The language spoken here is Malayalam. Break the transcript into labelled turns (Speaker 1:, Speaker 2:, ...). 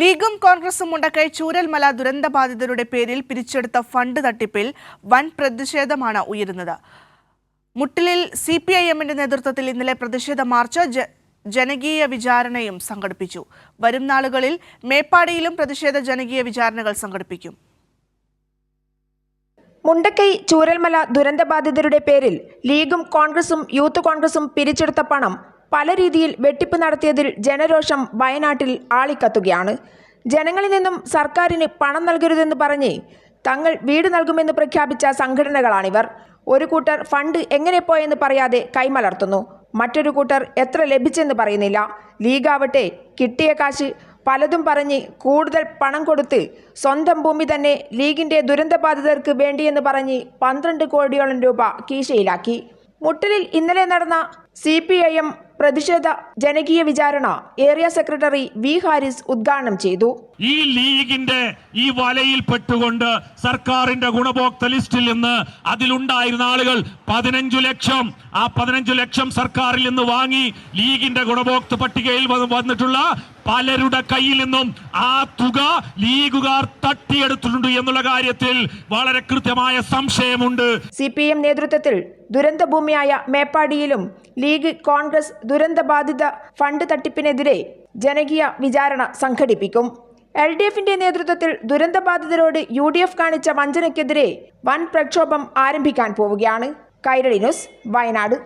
Speaker 1: ലീഗും കോൺഗ്രസും മുണ്ടക്കൈ ചൂരൽമല ദുരന്തബാധിതരുടെ പേരിൽ പിരിച്ചെടുത്ത ഫണ്ട് തട്ടിപ്പിൽ വൻ പ്രതിഷേധമാണ് ഉയരുന്നത്. മുട്ടിലിൽ സി പി ഐ എമ്മിന്റെ നേതൃത്വത്തിൽ ഇന്നലെ പ്രതിഷേധ മാർച്ച് ജനകീയ വിചാരണയും സംഘടിപ്പിച്ചു. വരും നാളുകളിൽ മേപ്പാടിയിലും പ്രതിഷേധ ജനകീയ വിചാരണകൾ സംഘടിപ്പിക്കും.
Speaker 2: മുണ്ടക്കൈ ചൂരൽമല ദുരന്തബാധിതരുടെ പേരിൽ ലീഗും കോൺഗ്രസും യൂത്ത് കോൺഗ്രസും പിരിച്ചെടുത്ത പണം പല രീതിയിൽ വെട്ടിപ്പ് നടത്തിയതിൽ ജനരോഷം വയനാട്ടിൽ ആളിക്കത്തുകയാണ്. ജനങ്ങളിൽ നിന്നും സർക്കാരിന് പണം നൽകരുതെന്ന് പറഞ്ഞ് തങ്ങൾ വീട് നൽകുമെന്ന് പ്രഖ്യാപിച്ച സംഘടനകളാണിവർ. ഒരു കൂട്ടർ ഫണ്ട് എങ്ങനെ പോയെന്ന് പറയാതെ കൈമലർത്തുന്നു. മറ്റൊരു കൂട്ടർ എത്ര ലഭിച്ചെന്ന് പറയുന്നില്ല. ലീഗാവട്ടെ കിട്ടിയ കാശ് പലതും പറഞ്ഞ് കൂടുതൽ പണം കൊടുത്ത് സ്വന്തം ഭൂമി തന്നെ ലീഗിന്റെ ദുരന്തബാധിതർക്ക് വേണ്ടിയെന്ന് പറഞ്ഞ് പന്ത്രണ്ട് കോടിയോളം രൂപ കീശയിലാക്കി. മുട്ടലിൽ ഇന്നലെ നടന്ന സി പി ഐ എം പ്രതിഷേധ ജനകീയ വിചാരണ ഏരിയ സെക്രട്ടറി വി ഹാരിസ് ഉദ്ഘാടനം ചെയ്തു.
Speaker 3: ഈ ലീഗിന്റെ ഈ വലയിൽ പെട്ടുകൊണ്ട് സർക്കാരിന്റെ ഗുണഭോക്തൃ ലിസ്റ്റിൽ നിന്ന് അതിലുണ്ടായിരുന്ന ആളുകൾ പതിനഞ്ചു ലക്ഷം ആ പതിനഞ്ചു ലക്ഷം സർക്കാരിൽ നിന്ന് വാങ്ങി ലീഗിന്റെ ഗുണഭോക്തൃ പട്ടികയിൽ വന്നിട്ടുള്ള പലരുടെ കയ്യിൽ നിന്നും ആ തുക ലീഗുകാർ തട്ടിയെടുത്തിട്ടുണ്ട് എന്നുള്ള കാര്യത്തിൽ വളരെ കൃത്യമായ സംശയമുണ്ട്.
Speaker 2: സി പി എം നേതൃത്വത്തിൽ ദുരന്ത ഭൂമിയായ മേപ്പാടിയിലും ലീഗ് കോൺഗ്രസ് ദുരന്ത ബാധിത ഫണ്ട് തട്ടിപ്പിനെതിരെ ജനകീയ വിചാരണ സംഘടിപ്പിക്കും. എൽ ഡി എഫിന്റെ നേതൃത്വത്തിൽ ദുരന്തബാധിതരോട് യു ഡി എഫ് കാണിച്ച വഞ്ചനയ്ക്കെതിരെ വൻ പ്രക്ഷോഭം ആരംഭിക്കാൻ പോവുകയാണ്. കൈരളി ന്യൂസ് വയനാട്.